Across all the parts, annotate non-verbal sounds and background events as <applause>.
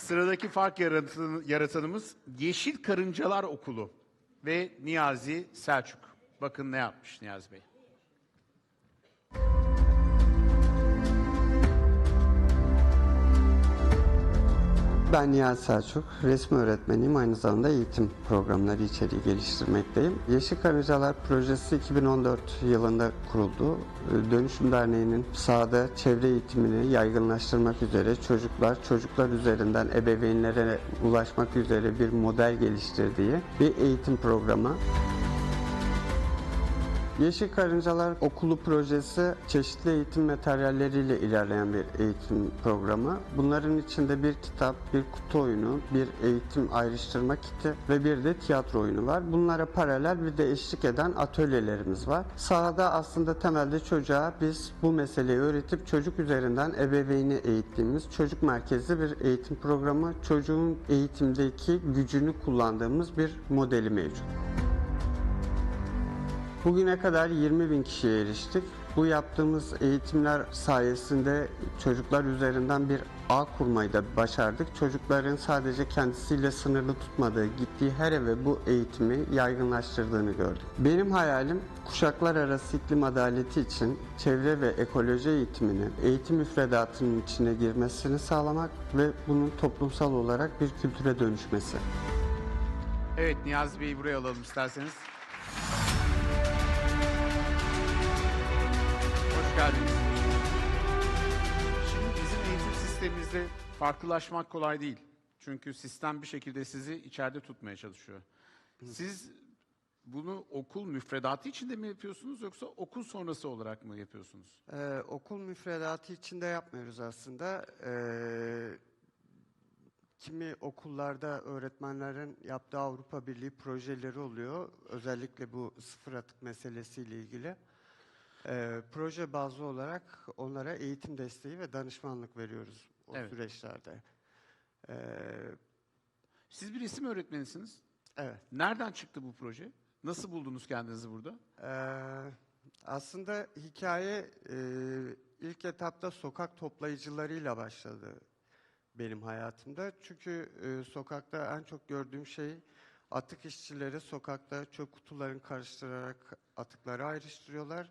Sıradaki fark yaratan- yaratanımız Yeşil Karıncalar Okulu ve Niyazi Selçuk. Bakın ne yapmış Niyazi Bey. Ben Nihat Selçuk, resim öğretmeniyim. Aynı zamanda eğitim programları içeriği geliştirmekteyim. Yeşil Karıncalar projesi 2014 yılında kuruldu. Ee, Dönüşüm Derneği'nin sahada çevre eğitimini yaygınlaştırmak üzere çocuklar, çocuklar üzerinden ebeveynlere ulaşmak üzere bir model geliştirdiği bir eğitim programı. Yeşil Karıncalar Okulu projesi çeşitli eğitim materyalleriyle ilerleyen bir eğitim programı. Bunların içinde bir kitap, bir kutu oyunu, bir eğitim ayrıştırma kiti ve bir de tiyatro oyunu var. Bunlara paralel bir de eşlik eden atölyelerimiz var. Sahada aslında temelde çocuğa biz bu meseleyi öğretip çocuk üzerinden ebeveyni eğittiğimiz çocuk merkezli bir eğitim programı. Çocuğun eğitimdeki gücünü kullandığımız bir modeli mevcut. Bugüne kadar 20 bin kişiye eriştik. Bu yaptığımız eğitimler sayesinde çocuklar üzerinden bir ağ kurmayı da başardık. Çocukların sadece kendisiyle sınırlı tutmadığı, gittiği her eve bu eğitimi yaygınlaştırdığını gördük. Benim hayalim kuşaklar arası iklim adaleti için çevre ve ekoloji eğitimini eğitim müfredatının içine girmesini sağlamak ve bunun toplumsal olarak bir kültüre dönüşmesi. Evet Niyazi Bey'i buraya alalım isterseniz. Geldiniz. Şimdi bizim eğitim sistemimizde farklılaşmak kolay değil. Çünkü sistem bir şekilde sizi içeride tutmaya çalışıyor. Siz bunu okul müfredatı içinde mi yapıyorsunuz yoksa okul sonrası olarak mı yapıyorsunuz? Ee, okul müfredatı içinde yapmıyoruz aslında. Ee, kimi okullarda öğretmenlerin yaptığı Avrupa Birliği projeleri oluyor. Özellikle bu sıfır atık meselesiyle ilgili. Ee, proje bazlı olarak onlara eğitim desteği ve danışmanlık veriyoruz o Evet. süreçlerde. Ee, Siz bir resim öğretmenisiniz. evet. Nereden çıktı bu proje? Nasıl buldunuz kendinizi burada? Ee, aslında hikaye e, ilk etapta sokak toplayıcılarıyla başladı benim hayatımda. Çünkü e, sokakta en çok gördüğüm şey atık işçileri sokakta çöp kutularını karıştırarak atıkları ayrıştırıyorlar.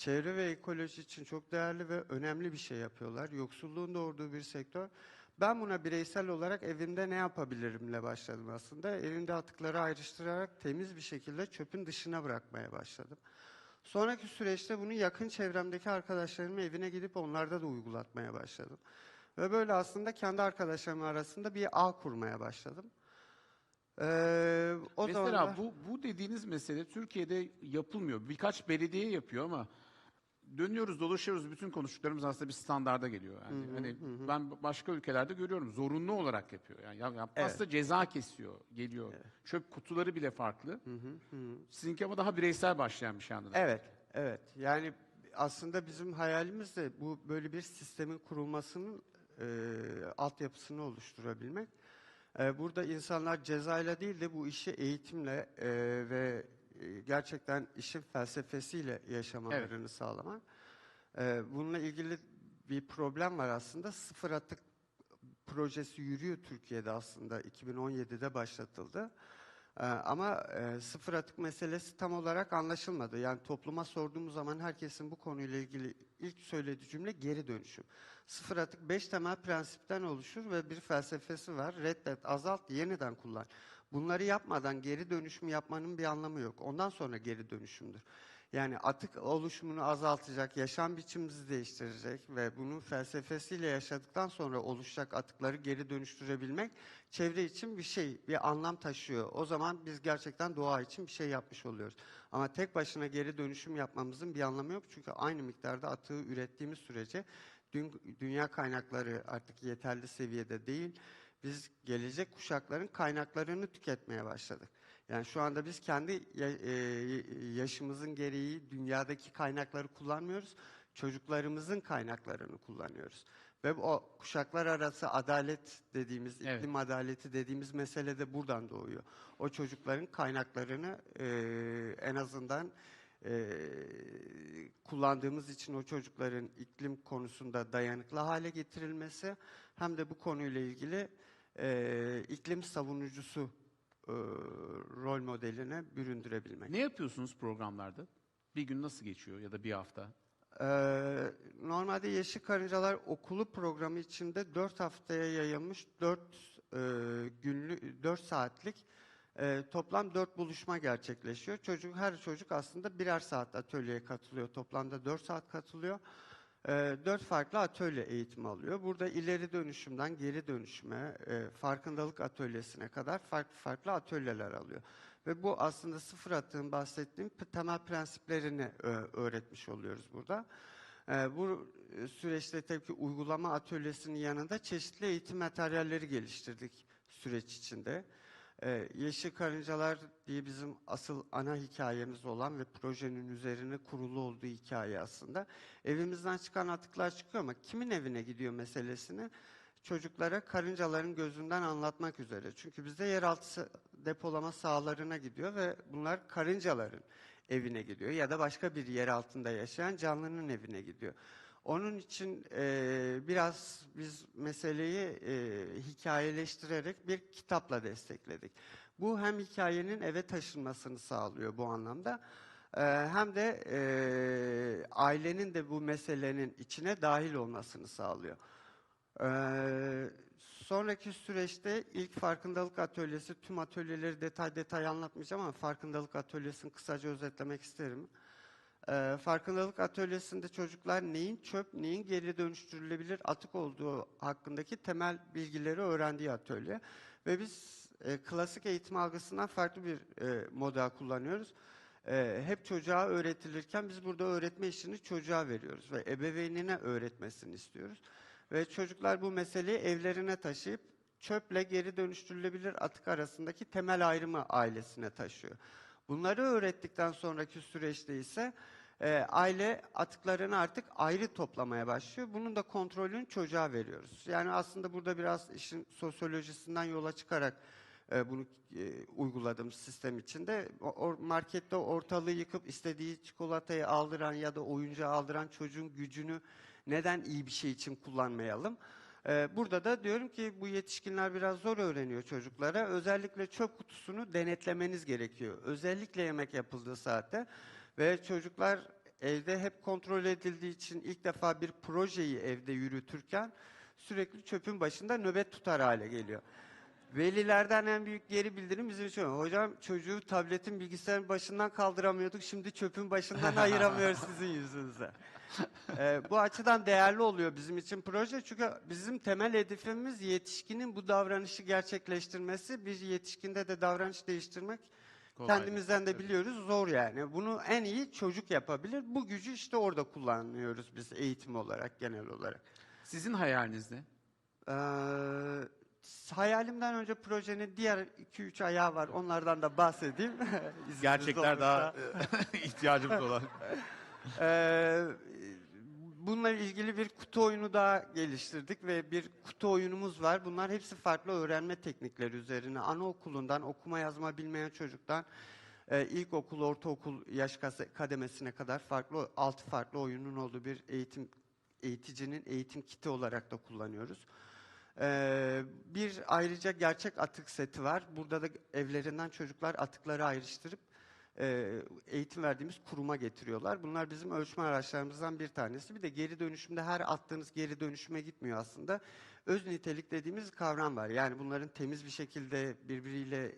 Çevre ve ekoloji için çok değerli ve önemli bir şey yapıyorlar. Yoksulluğun doğurduğu bir sektör. Ben buna bireysel olarak evimde ne yapabilirimle başladım aslında. Evimde atıkları ayrıştırarak temiz bir şekilde çöpün dışına bırakmaya başladım. Sonraki süreçte bunu yakın çevremdeki arkadaşlarımın evine gidip onlarda da uygulatmaya başladım. Ve böyle aslında kendi arkadaşlarım arasında bir ağ kurmaya başladım. Ee, o Mesela zamanlar- bu, bu dediğiniz mesele Türkiye'de yapılmıyor. Birkaç belediye yapıyor ama dönüyoruz dolaşıyoruz bütün konuştuklarımız aslında bir standarda geliyor. Yani hani ben başka ülkelerde görüyorum zorunlu olarak yapıyor. Yani ya- yapmazsa ceza kesiyor, geliyor. Çöp kutuları bile farklı. Sizinki ama daha bireysel başlayan bir şey anladım. Evet, evet. Yani aslında bizim hayalimiz de bu böyle bir sistemin kurulmasının e, altyapısını oluşturabilmek. E, burada insanlar cezayla değil de bu işi eğitimle e, ve gerçekten işin felsefesiyle yaşamalarını sağlamak. E, bununla ilgili bir problem var aslında. Sıfır atık projesi yürüyor Türkiye'de aslında 2017'de başlatıldı. Ee, ama e, sıfır atık meselesi tam olarak anlaşılmadı. Yani topluma sorduğumuz zaman herkesin bu konuyla ilgili ilk söylediği cümle geri dönüşüm. Sıfır atık beş temel prensipten oluşur ve bir felsefesi var. Reddet, azalt, yeniden kullan. Bunları yapmadan geri dönüşüm yapmanın bir anlamı yok. Ondan sonra geri dönüşümdür. Yani atık oluşumunu azaltacak, yaşam biçimimizi değiştirecek ve bunun felsefesiyle yaşadıktan sonra oluşacak atıkları geri dönüştürebilmek çevre için bir şey, bir anlam taşıyor. O zaman biz gerçekten doğa için bir şey yapmış oluyoruz. Ama tek başına geri dönüşüm yapmamızın bir anlamı yok. Çünkü aynı miktarda atığı ürettiğimiz sürece dün- dünya kaynakları artık yeterli seviyede değil. Biz gelecek kuşakların kaynaklarını tüketmeye başladık. Yani şu anda biz kendi e, yaşımızın gereği dünyadaki kaynakları kullanmıyoruz. Çocuklarımızın kaynaklarını kullanıyoruz. Ve o kuşaklar arası adalet dediğimiz, Evet. iklim adaleti dediğimiz mesele de buradan doğuyor. O çocukların kaynaklarını e, en azından e, kullandığımız için o çocukların iklim konusunda dayanıklı hale getirilmesi hem de bu konuyla ilgili e, iklim savunucusu e, rol modeline büründürebilmek. Ne yapıyorsunuz programlarda? Bir gün nasıl geçiyor ya da bir hafta? Ee, normalde Yeşil Karıncalar okulu programı içinde 4 haftaya yayılmış 4 günlük 4 saatlik e, toplam 4 buluşma gerçekleşiyor. Çocuk her çocuk aslında birer saat atölyeye katılıyor. Toplamda 4 saat katılıyor. E, 4 farklı atölye eğitimi alıyor. Burada ileri dönüşümden geri dönüşüme, e, farkındalık atölyesine kadar farklı farklı atölyeler alıyor. Ve bu aslında sıfır atığın bahsettiğim temel prensiplerini e, öğretmiş oluyoruz burada. E, bu süreçte tabii ki uygulama atölyesinin yanında çeşitli eğitim materyalleri geliştirdik süreç içinde. E, Yeşil Karıncalar diye bizim asıl ana hikayemiz olan ve projenin üzerine kurulu olduğu hikaye aslında. Evimizden çıkan atıklar çıkıyor ama kimin evine gidiyor meselesini çocuklara karıncaların gözünden anlatmak üzere. Çünkü bizde yeraltı depolama sahalarına gidiyor ve bunlar karıncaların evine gidiyor ya da başka bir yer altında yaşayan canlının evine gidiyor. Onun için eee, biraz biz meseleyi eee, hikayeleştirerek bir kitapla destekledik. Bu hem hikayenin eve taşınmasını sağlıyor bu anlamda eee, hem de eee, ailenin de bu meselenin içine dahil olmasını sağlıyor. Ee, sonraki süreçte ilk farkındalık atölyesi, tüm atölyeleri detay detay anlatmayacağım ama farkındalık atölyesini kısaca özetlemek isterim. Ee, farkındalık atölyesinde çocuklar neyin çöp, neyin geri dönüştürülebilir atık olduğu hakkındaki temel bilgileri öğrendiği atölye. Ve biz e, klasik eğitim algısından farklı bir e, model kullanıyoruz. E, hep çocuğa öğretilirken biz burada öğretme işini çocuğa veriyoruz ve ebeveynine öğretmesini istiyoruz. Ve çocuklar bu meseleyi evlerine taşıyıp çöple geri dönüştürülebilir atık arasındaki temel ayrımı ailesine taşıyor. Bunları öğrettikten sonraki süreçte ise e, aile atıklarını artık ayrı toplamaya başlıyor. Bunun da kontrolünü çocuğa veriyoruz. Yani aslında burada biraz işin sosyolojisinden yola çıkarak e, bunu e, uyguladığımız sistem içinde o markette ortalığı yıkıp istediği çikolatayı aldıran ya da oyuncağı aldıran çocuğun gücünü neden iyi bir şey için kullanmayalım? Ee, burada da diyorum ki bu yetişkinler biraz zor öğreniyor çocuklara. Özellikle çöp kutusunu denetlemeniz gerekiyor. Özellikle yemek yapıldığı saatte ve çocuklar evde hep kontrol edildiği için ilk defa bir projeyi evde yürütürken sürekli çöpün başında nöbet tutar hale geliyor. Velilerden en büyük geri bildirim bizim için. Hocam çocuğu tabletin bilgisayarın başından kaldıramıyorduk. Şimdi çöpün başından <laughs> ayıramıyoruz sizin yüzünüze. Ee, bu açıdan değerli oluyor bizim için proje. Çünkü bizim temel hedefimiz yetişkinin bu davranışı gerçekleştirmesi. Bir yetişkinde de davranış değiştirmek Kolay kendimizden de biliyoruz zor yani. Bunu en iyi çocuk yapabilir. Bu gücü işte orada kullanıyoruz biz eğitim olarak genel olarak. Sizin hayaliniz ne? Ee, hayalimden önce projenin diğer 2-3 ayağı var. Onlardan da bahsedeyim. <laughs> Gerçekler daha <laughs> ihtiyacımız olan. Ee, bununla ilgili bir kutu oyunu daha geliştirdik ve bir kutu oyunumuz var. Bunlar hepsi farklı öğrenme teknikleri üzerine. Anaokulundan okuma yazma bilmeyen çocuktan e, ilkokul, ortaokul yaş kademesine kadar farklı altı farklı oyunun olduğu bir eğitim eğiticinin eğitim kiti olarak da kullanıyoruz. Ee, bir ayrıca gerçek atık seti var. Burada da evlerinden çocuklar atıkları ayrıştırıp eğitim verdiğimiz kuruma getiriyorlar. Bunlar bizim ölçme araçlarımızdan bir tanesi. Bir de geri dönüşümde her attığınız geri dönüşüme gitmiyor aslında. Öz nitelik dediğimiz kavram var. Yani bunların temiz bir şekilde birbiriyle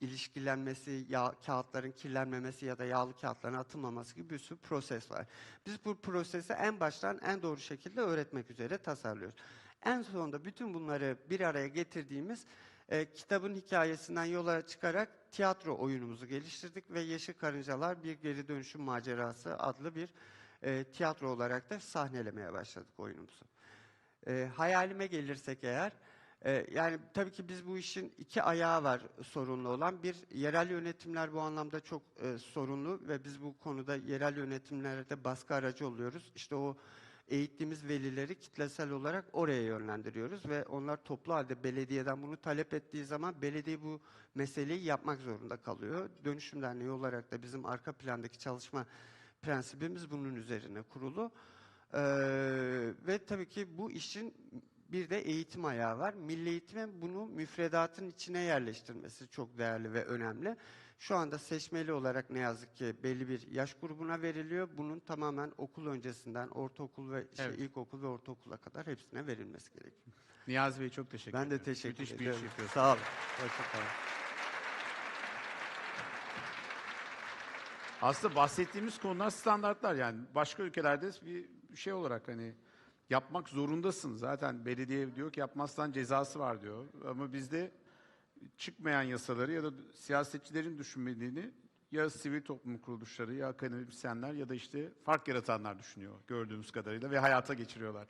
ilişkilenmesi, yağ, kağıtların kirlenmemesi ya da yağlı kağıtların atılmaması gibi bir sürü proses var. Biz bu prosesi en baştan en doğru şekilde öğretmek üzere tasarlıyoruz. En sonunda bütün bunları bir araya getirdiğimiz e, kitabın hikayesinden yola çıkarak tiyatro oyunumuzu geliştirdik ve Yeşil Karıncalar Bir Geri Dönüşüm Macerası adlı bir e, tiyatro olarak da sahnelemeye başladık oyunumuzu. E, hayalime gelirsek eğer, e, yani tabii ki biz bu işin iki ayağı var sorunlu olan. Bir, yerel yönetimler bu anlamda çok e, sorunlu ve biz bu konuda yerel yönetimlerde baskı aracı oluyoruz. İşte o eğittiğimiz velileri kitlesel olarak oraya yönlendiriyoruz ve onlar toplu halde belediyeden bunu talep ettiği zaman belediye bu meseleyi yapmak zorunda kalıyor. Dönüşüm Derneği olarak da bizim arka plandaki çalışma prensibimiz bunun üzerine kurulu. Ee, ve tabii ki bu işin Bir de eğitim ayağı var. Milli eğitimin bunu müfredatın içine yerleştirmesi çok değerli ve önemli. Şu anda seçmeli olarak ne yazık ki belli bir yaş grubuna veriliyor. Bunun tamamen okul öncesinden ortaokul ve işte Evet. ilkokul ve ortaokula kadar hepsine verilmesi gerekiyor. Niyazi Bey çok teşekkür Ben de ederim. teşekkür Müthiş bir ediyorum. iş yapıyorsunuz. Sağ olun. Hoşçakalın. Aslında bahsettiğimiz konular standartlar yani başka ülkelerde bir şey olarak hani yapmak zorundasın zaten belediye diyor ki yapmazsan cezası var diyor ama bizde çıkmayan yasaları ya da siyasetçilerin düşünmediğini ya sivil toplum kuruluşları ya akademisyenler ya da işte fark yaratanlar düşünüyor gördüğümüz kadarıyla ve hayata geçiriyorlar.